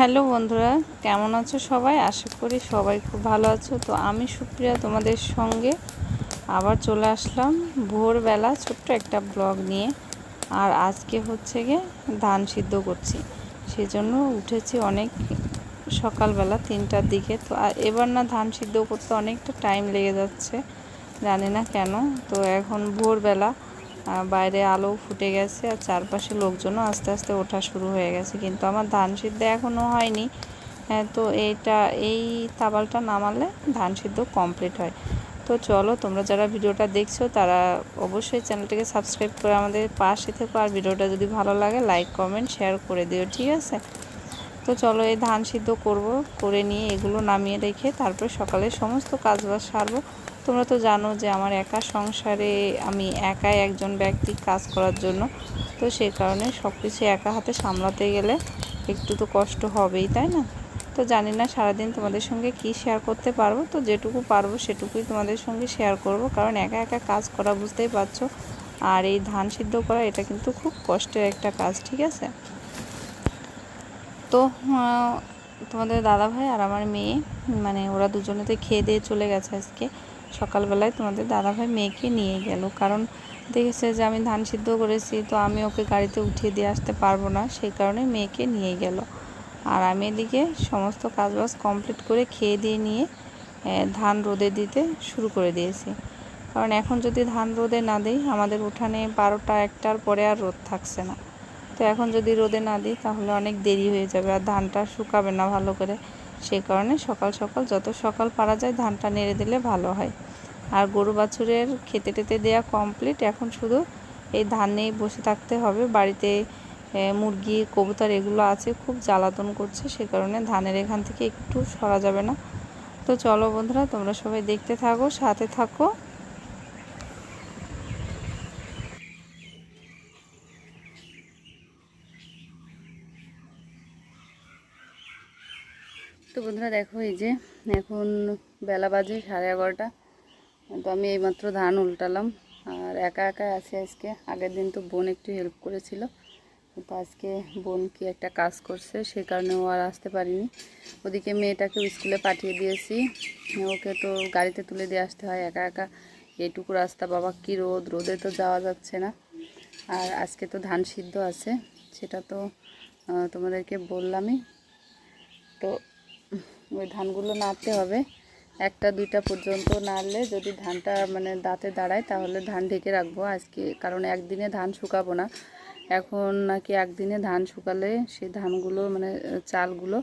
Hello বন্ধুরা, কেমন আছো সবাই? আশা করি সবাই খুব ভালো আছো। তো আমি সুপ্রিয়া তোমাদের সঙ্গে আবার চলে আসলাম ভোরবেলা ছোট্ট একটা ব্লগ নিয়ে। আর আজকে হচ্ছে গিয়ে ধান সিদ্ধ করছি। সেজন্য উঠেছি অনেক সকালবেলা তিনটার দিকে। তো আর এবার না ধান সিদ্ধ করতে অনেকটা টাইম লেগে যাচ্ছে, জানি না কেন। তো এখন ভোরবেলা বাইরে আলো ফুটে গেছে আর চারপাশে লোকজনও আস্তে আস্তে ওঠা শুরু হয়ে গেছে। কিন্তু আমার ধান সিদ্ধ এখনও হয়নি। হ্যাঁ, তো এইটা এই তাবালটা নামালে ধান সিদ্ধ কমপ্লিট হয়। তো চলো তোমরা যারা ভিডিওটা দেখছ তারা অবশ্যই চ্যানেলটিকে সাবস্ক্রাইব করে আমাদের পাশে থেকো। আর ভিডিওটা যদি ভালো লাগে লাইক কমেন্ট শেয়ার করে দিও ঠিক আছে? তো চলো এই ধান সিদ্ধ করব, করে নিয়ে এগুলো নামিয়ে রেখে তারপরে সকালে সমস্ত কাজবাজ সারবো। তোমরা তো জানো যে আমার একা সংসারে আমি একাই একজন ব্যক্তি কাজ করার জন্য। তো সেই কারণে সব কিছু একা হাতে সামলাতে গেলে একটু তো কষ্ট হবেই, তাই না? তো জানি না সারাদিন তোমাদের সঙ্গে কি শেয়ার করতে পারব। তো যেটুকু পারব সেটুকুই তোমাদের সঙ্গে শেয়ার করব। কারণ একা একা কাজ করা বুঝতেই পারছ। আর এই ধান সিদ্ধ করা এটা কিন্তু খুব কষ্টের একটা কাজ, ঠিক আছে? তো তোমাদের দাদা ভাই আর আমার মেয়ে মানে ওরা দুজনেতে খেয়ে দিয়ে চলে গেছে আজকে। সকালবেলায় তোমাদের দাদা ভাই মেয়েকে নিয়ে গেল। কারণ দেখেছে যে আমি ধান সিদ্ধ করেছি, তো আমি ওকে গাড়িতে উঠিয়ে দিয়ে আসতে পারব না, সেই কারণে মেয়েকে নিয়ে গেল। আর আমি এদিকে সমস্ত কাজবাজ কমপ্লিট করে খেয়ে দিয়ে নিয়ে ধান রোদে দিতে শুরু করে দিয়েছি। কারণ এখন যদি ধান রোদে না দিই, আমাদের উঠানে বারোটা, একটার পরে আর রোদ থাকছে না। তো এখন যদি রোদে না দিই, তাহলে অনেক দেরি হয়ে যাবে। আর ধানটা শুকাবে না ভালো করে। সেই কারণে সকাল সকাল যত সকাল পারা যায়, ধানটা নেড়ে দিলে ভালো হয়। আর গরু বাছুরের খেতে টেতে দেওয়া কমপ্লিট এখন শুধু এই ধান নিয়েই বসে থাকতে হবে। বাড়িতে মুরগি, কবুতর এগুলো আছে, খুব জ্বালাতন করছে। সে কারণে ধানের এখান থেকে একটু সরা যাবে না। তো চলো বন্ধুরা, তোমরা সবাই দেখতে থাকো, সাথে থাকো। তো বন্ধুরা দেখো এই যে এখন বেলা বাজে সাড়ে এগারোটা। তো আমি এইমাত্র ধান উল্টালাম। আর একা একা আছি আজকে। আগের দিন তো বোন একটু হেল্প করেছিল। তো আজকে বোন কি একটা কাজ করছে, সেই কারণে ও আর আসতে পারিনি। ওদিকে মেয়েটাকে স্কুলে পাঠিয়ে দিয়েছি। ওকে তো গাড়িতে তুলে দিয়ে আসতে হয়। একা একা এইটুকু রাস্তা। বাবা কি রোদ? রোদে তো যাওয়া যাচ্ছে না। আর আজকে তো ধান সিদ্ধ আছে। সেটা তো তোমাদেরকে বললামই। তো ওই ধানগুলো নাড়তে হবে। একটা, দুইটা পর্যন্ত নাড়লে যদি ধানটা মানে দাঁতে দাঁড়ায় তাহলে ধান ঢেকে রাখব। আজকে কারণ একদিনে ধান শুকাবো না। এখন নাকি একদিনে ধান শুকালে সেই ধানগুলো মানে চালগুলো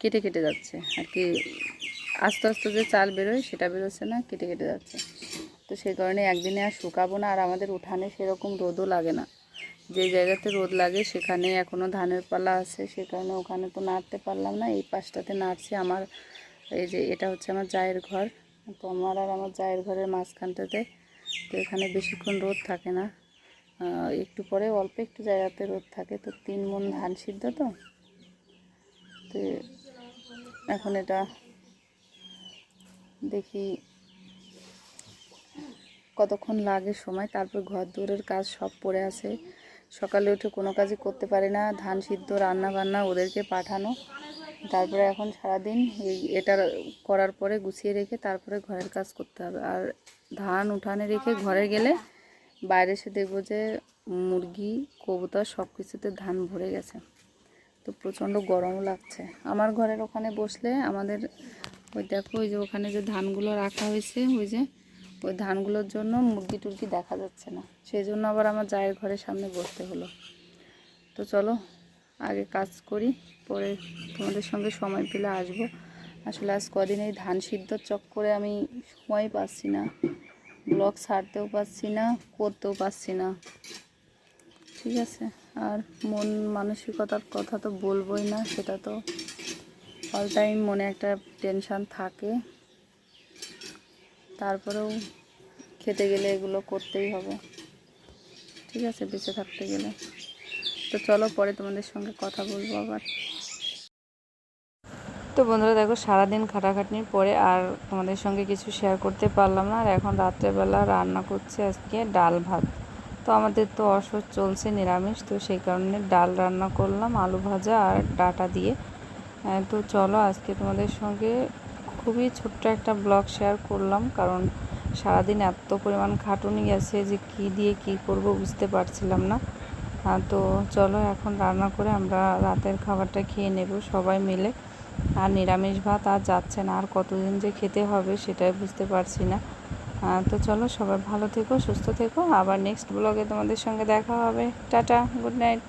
কেটে কেটে যাচ্ছে। আর কি আস্তে আস্তে যে চাল বেরোয় সেটা বেরোচ্ছে না, কেটে কেটে যাচ্ছে। তো সেই কারণে একদিনে আর শুকাবো না। আর আমাদের উঠানে সেরকম রোদও লাগে না। যে জায়গাতে রোদ লাগে সেখানে এখনও ধানের পালা আছে, সে কারণে ওখানে তো নাড়তে পারলাম না। এই পাশটাতে নাড়ছি আমার, এই যে এটা হচ্ছে আমার জায়ের ঘর। তো আমার আর আমার জায়ের ঘরের মাঝখানটাতে তো এখানে বেশিক্ষণ রোদ থাকে না। একটু পরে, অল্প একটু জায়গাতে রোদ থাকে। তো তিন মন ধান সিদ্ধ তো। তো এখন এটা দেখি কতক্ষণ লাগে সময়। তারপর ঘর দৌড়ের কাজ সব পড়ে আছে। সকালে উঠে কোনো কাজই করতে পারি না, ধান সিদ্ধ রান্না বান্না ওদেরকে পাঠানো। তারপরে এখন সারাদিন এই এটা করার পরে গুছিয়ে রেখে তারপরে ঘরের কাজ করতে হবে। আর ধান উঠানে রেখে ঘরে গেলে বাইরে এসে দেখব যে মুরগি, কবুতর সব কিছুতে ধান ভরে গেছে। তো প্রচণ্ড গরমও লাগছে। আমার ঘরের ওখানে বসলে আমাদের ওই দেখো, ওই যে ওখানে যে ধানগুলো রাখা হয়েছে, ওই যে ওই ধানগুলোর জন্য মুরগি টুরগি দেখা যাচ্ছে না। সেই জন্য আবার আমার জায়ের ঘরের সামনে বসতে হলো। তো চলো, আগে কাজ করি, পরে তোমাদের সঙ্গে সময় পেলে আসব। আসলে আজ কদিন এই ধান সিদ্ধর চক্করে আমি সময় পাচ্ছি না ব্লগ ছাড়তেও পারছি না, করতেও পারছি না। ঠিক আছে? আর মন মানসিকতার কথা তো বলবোই না, সেটা তো অল টাইম মনে একটা টেনশান থাকে। তারপরেও খেতে গেলে এগুলো করতেই হবে। ঠিক আছে? বেঁচে থাকতে গেলে। তো চলো পরে তোমাদের সঙ্গে কথা বলব আবার। তো বন্ধুরা, দেখো, সারাদিন খাটাখাটনির পরে আর তোমাদের সঙ্গে কিছু শেয়ার করতে পারলাম না। আর এখন রাত্রেবেলা রান্না করছি আজকে ডাল ভাত। তো আমাদের তো অসহ্য চলছে নিরামিষ, তো সেই কারণে ডাল রান্না করলাম, আলু ভাজা আর ডাটা দিয়ে। তো চলো আজকে তোমাদের সঙ্গে খুবই ছোট্ট একটা ব্লগ শেয়ার করলাম, কারণ সারাদিন এত পরিমাণ খাটুনি গেছে যে কি দিয়ে কি করব বুঝতে পারছিলাম না। তো চলো এখন রান্না করে আমরা রাতের খাবারটা খেয়ে নেব সবাই মিলে। আর নিরামিষ ভাত আর যাচ্ছে না, আর কতদিন যে খেতে হবে সেটাই বুঝতে পারছি না। তো চলো সবাই ভালো থেকো, সুস্থ থেকো। আবার নেক্সট ব্লগে তোমাদের সঙ্গে দেখা হবে। Tata good night